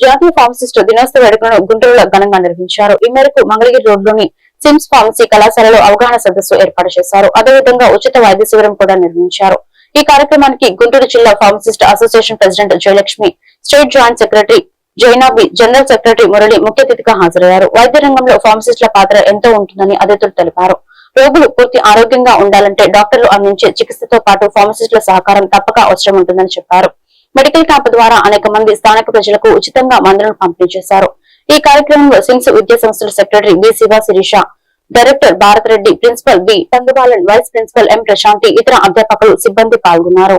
జాతీయ ఫార్మసిస్ట్ దినోత్సవ వేడుకలను గుంటూరులో ఘనంగా నిర్వహించారు. ఈ మేరకు మంగళగిరి రోడ్లోని సిమ్స్ ఫార్మసీ కళాశాలలో అవగాహన సదస్సు ఏర్పాటు చేశారు. అదేవిధంగా ఉచిత వైద్య శిబిరం కూడా నిర్వహించారు. ఈ కార్యక్రమానికి గుంటూరు జిల్లా pharmacist association president Jayalakshmi state joint secretary Jainabi general secretary Murali ముఖ్య అతిథిగా హాజరయ్యారు. వైద్య రంగంలో ఫార్మసిస్టుల పాత్ర ఎంతో ఉంటుందని అతిథులు తెలిపారు. రోగులు పూర్తి ఆరోగ్యంగా ఉండాలంటే డాక్టర్లు అందించే చికిత్సతో పాటు ఫార్మసిస్టుల సహకారం తప్పక అవసరం ఉంటుందని చెప్పారు. మెడికల్ క్యాంప్ ద్వారా అనేక మంది స్థానిక ప్రజలకు ఉచితంగా మందులను పంపిణీ చేశారు. ఈ కార్యక్రమంలో సిమ్స్ విద్యా సంస్థల secretary B Siva Sirisha director Bharath Reddy principal B Thangubalan vice principal M Prashanthi ఇతర అధ్యాపకులు సిబ్బంది పాల్గొన్నారు.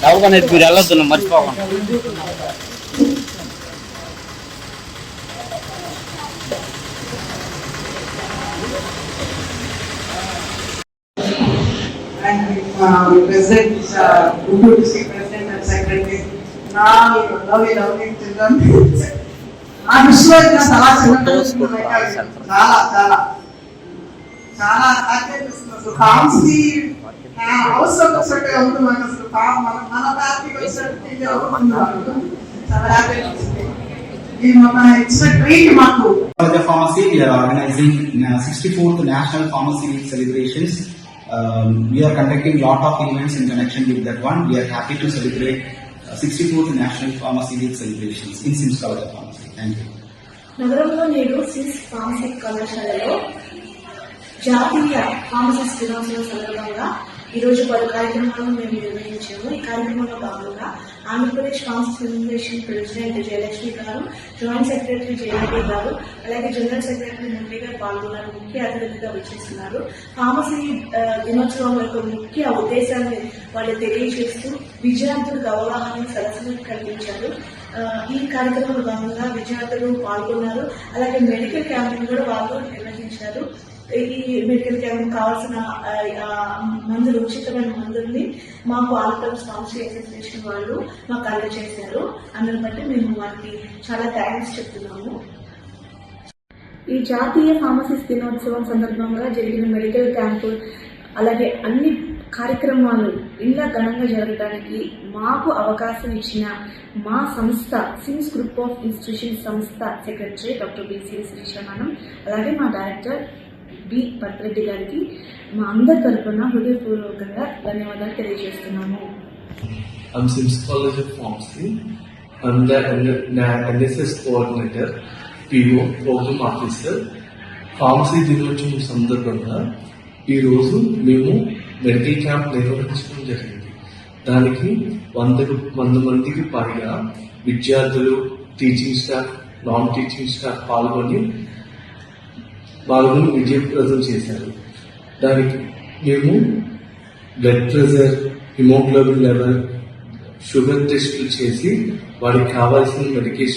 దవాఖాన మీరు వెళ్ళొద్దు మర్చిపోకుండా president, uh, Guntur district president and secretary, now lovely, lovely children. ఆ దృష్టిలో వచ్చిన చాలా చిన్న చాలా చాలా చాలా హ్యాపీ అనిపిస్తుంది అసలు ఫార్మసీ అవసరం వచ్చినట్టే అవుతుంది మనకు అసలు ఫార్మ్ మన మన ఫ్యామిలీకి వచ్చినట్టు ఫీల్ అవుతుంది మనకు. చాలా హ్యాపీ అనిపిస్తుంది ఇది మన ఇచ్చిన ట్రీట్ మాకు College of Pharmacy, we are organizing uh, 64th National Pharmacy Week celebrations. Um, we are conducting lot of events in connection with that one. We are happy to celebrate uh, 64th National Pharmacy Week celebrations in Sims College of Pharmacy. Thank you. నగరంలో నేడు sys pharmacy కళాశాలలో జాతీయ pharmacist దినోత్సవం సందర్భంగా ఈ రోజు పలు కార్యక్రమాలను మేము నిర్వహించాము. ఈ కార్యక్రమంలో భాగంగా Andhra Pradesh pharmacy association president Jayalakshmi garu joint secretary Jayalakshmi గారు అలాగే జనరల్ సెక్రటరీ మురళి గారు పాల్గొన్నారు ముఖ్య అతిథిగా వచ్చేస్తున్నారు. ఫార్మసీ దినోత్సవం యొక్క ముఖ్య ఉద్దేశాన్ని వాళ్ళు తెలియజేస్తూ విద్యార్థులకు అవగాహన సరస్సులు కల్పించారు ఈ కార్యక్రమంలో భాగంగా విద్యార్థులు పాల్గొన్నారు. అలాగే మెడికల్ క్యాంపులు కూడా వాళ్ళు నిర్వహించారు. ఈ మెడికల్ క్యాంప్ కావాల్సిన మందులు ఉచితమైన మందుల్ని మాకు ఆల్టర్స్ ఫార్మసీ అసోసియేషన్ వాళ్ళు మాకు అందజేశారు అందుని బట్టి మేము వారికి చాలా థ్యాంక్స్ చెప్తున్నాము. ఈ జాతీయ ఫార్మసిస్ దినోత్సవం సందర్భంగా జరిగిన మెడికల్ క్యాంపు అలాగే అన్ని కార్యక్రమాలు ఇలా ఘనంగా జరగడానికి మాకు అవకాశం ఇచ్చిన మా సంస్థ సిమ్స్ గ్రూప్ ఆఫ్ ఇన్స్టిట్యూషన్ సంస్థ సెక్రటరీ డాక్టర్ బిసి శ్రీశమానం అలాగే మా డైరెక్టర్ బి భద్రెడ్డి గారికి మా అందరి తరఫున హృదయపూర్వకంగా ధన్యవాదాలు తెలియజేస్తున్నాము I'm Sims College of Pharmacy. I'm the NSS coordinator, PO, Program Officer. Pharmacy దినోత్సవం సందర్భంగా ఈరోజు మేము మెడికల్ క్యాంప్ నిర్వహించడం జరిగింది దానికి వందకు వంద మందికి పైగా విద్యార్థులు teaching staff non teaching staff పాల్గొని పాల్గొని విజయప్రదం చేశారు. దానికి మేము blood pressure haemoglobin level sugar టెస్టులు చేసి వాడికి కావాల్సిన మెడికేషన్